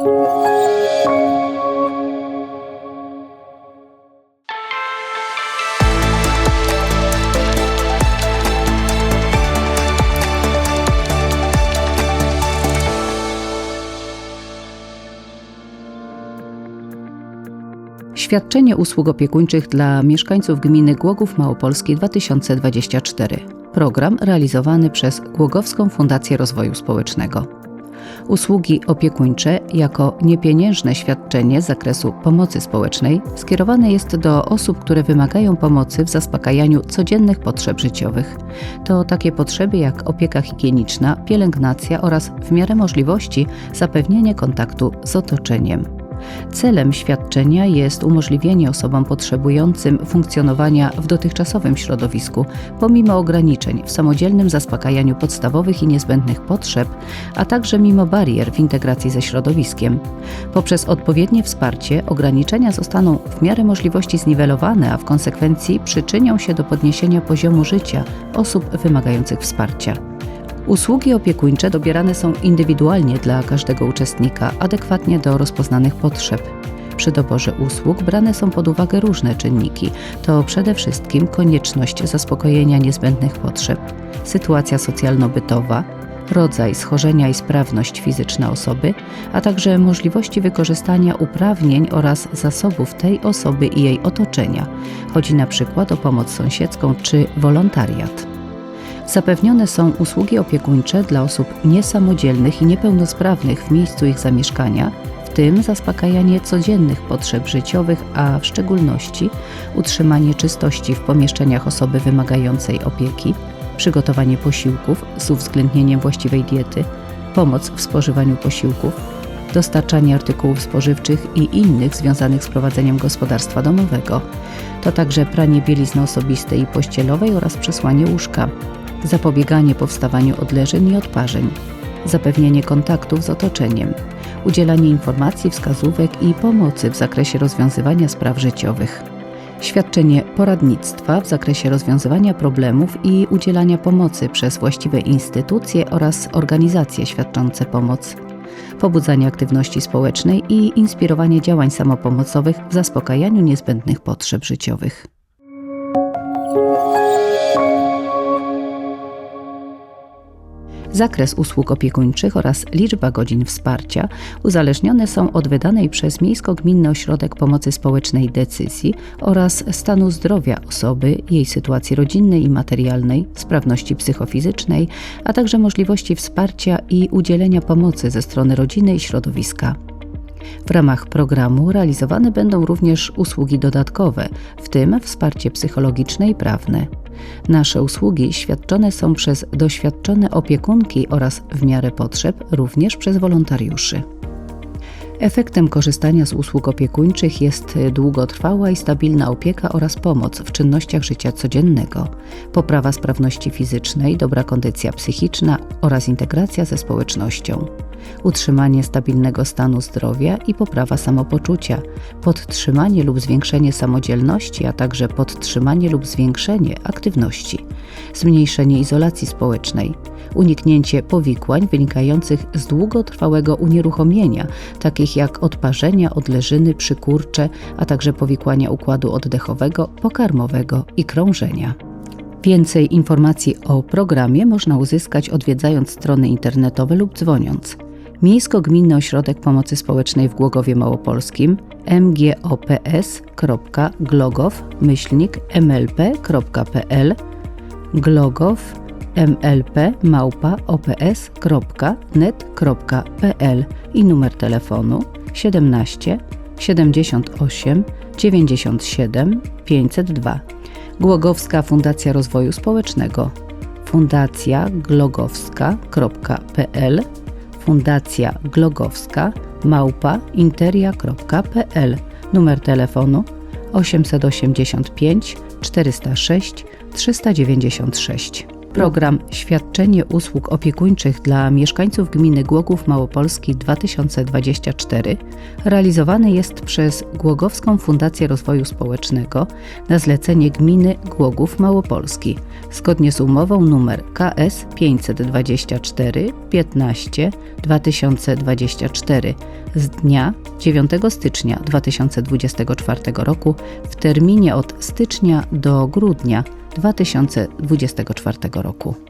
Świadczenie usług opiekuńczych dla mieszkańców gminy Głogów Małopolski 2024. Program realizowany przez Głogowską Fundację Rozwoju Społecznego. Usługi opiekuńcze jako niepieniężne świadczenie z zakresu pomocy społecznej skierowane jest do osób, które wymagają pomocy w zaspokajaniu codziennych potrzeb życiowych. To takie potrzeby jak opieka higieniczna, pielęgnacja oraz w miarę możliwości zapewnienie kontaktu z otoczeniem. Celem świadczenia jest umożliwienie osobom potrzebującym funkcjonowania w dotychczasowym środowisku, pomimo ograniczeń w samodzielnym zaspokajaniu podstawowych i niezbędnych potrzeb, a także mimo barier w integracji ze środowiskiem. Poprzez odpowiednie wsparcie ograniczenia zostaną w miarę możliwości zniwelowane, a w konsekwencji przyczynią się do podniesienia poziomu życia osób wymagających wsparcia. Usługi opiekuńcze dobierane są indywidualnie dla każdego uczestnika, adekwatnie do rozpoznanych potrzeb. Przy doborze usług brane są pod uwagę różne czynniki. To przede wszystkim konieczność zaspokojenia niezbędnych potrzeb, sytuacja socjalno-bytowa, rodzaj schorzenia i sprawność fizyczna osoby, a także możliwości wykorzystania uprawnień oraz zasobów tej osoby i jej otoczenia. Chodzi na przykład o pomoc sąsiedzką czy wolontariat. Zapewnione są usługi opiekuńcze dla osób niesamodzielnych i niepełnosprawnych w miejscu ich zamieszkania, w tym zaspokajanie codziennych potrzeb życiowych, a w szczególności utrzymanie czystości w pomieszczeniach osoby wymagającej opieki, przygotowanie posiłków z uwzględnieniem właściwej diety, pomoc w spożywaniu posiłków, dostarczanie artykułów spożywczych i innych związanych z prowadzeniem gospodarstwa domowego. To także pranie bielizny osobistej i pościelowej oraz przesłanie łóżka, zapobieganie powstawaniu odleżeń i odparzeń, zapewnienie kontaktów z otoczeniem, udzielanie informacji, wskazówek i pomocy w zakresie rozwiązywania spraw życiowych, świadczenie poradnictwa w zakresie rozwiązywania problemów i udzielania pomocy przez właściwe instytucje oraz organizacje świadczące pomoc, pobudzanie aktywności społecznej i inspirowanie działań samopomocowych w zaspokajaniu niezbędnych potrzeb życiowych. Zakres usług opiekuńczych oraz liczba godzin wsparcia uzależnione są od wydanej przez Miejsko-Gminny Ośrodek Pomocy Społecznej decyzji oraz stanu zdrowia osoby, jej sytuacji rodzinnej i materialnej, sprawności psychofizycznej, a także możliwości wsparcia i udzielenia pomocy ze strony rodziny i środowiska. W ramach programu realizowane będą również usługi dodatkowe, w tym wsparcie psychologiczne i prawne. Nasze usługi świadczone są przez doświadczone opiekunki oraz w miarę potrzeb również przez wolontariuszy. Efektem korzystania z usług opiekuńczych jest długotrwała i stabilna opieka oraz pomoc w czynnościach życia codziennego, poprawa sprawności fizycznej, dobra kondycja psychiczna oraz integracja ze społecznością utrzymanie stabilnego stanu zdrowia i poprawa samopoczucia, podtrzymanie lub zwiększenie samodzielności, a także podtrzymanie lub zwiększenie aktywności, zmniejszenie izolacji społecznej, uniknięcie powikłań wynikających z długotrwałego unieruchomienia, takich jak odparzenia, odleżyny, przykurcze, a także powikłania układu oddechowego, pokarmowego i krążenia. Więcej informacji o programie można uzyskać odwiedzając strony internetowe lub dzwoniąc Miejsko-Gminny Ośrodek Pomocy Społecznej w Głogowie Małopolskim mgops.glogow-mlp.pl glogow mlp małpa ops.net.pl i numer telefonu 17 78 97 502. Głogowska Fundacja Rozwoju Społecznego fundacja glogowska.pl Fundacja Glogowska małpa interia.pl Numer telefonu 885 406 396 Program Świadczenie usług opiekuńczych dla mieszkańców gminy Głogów Małopolski 2024 realizowany jest przez Głogowską Fundację Rozwoju Społecznego na zlecenie gminy Głogów Małopolski. Zgodnie z umową nr KS 524 15 2024 z dnia 9 stycznia 2024 roku w terminie od stycznia do grudnia 2024 roku.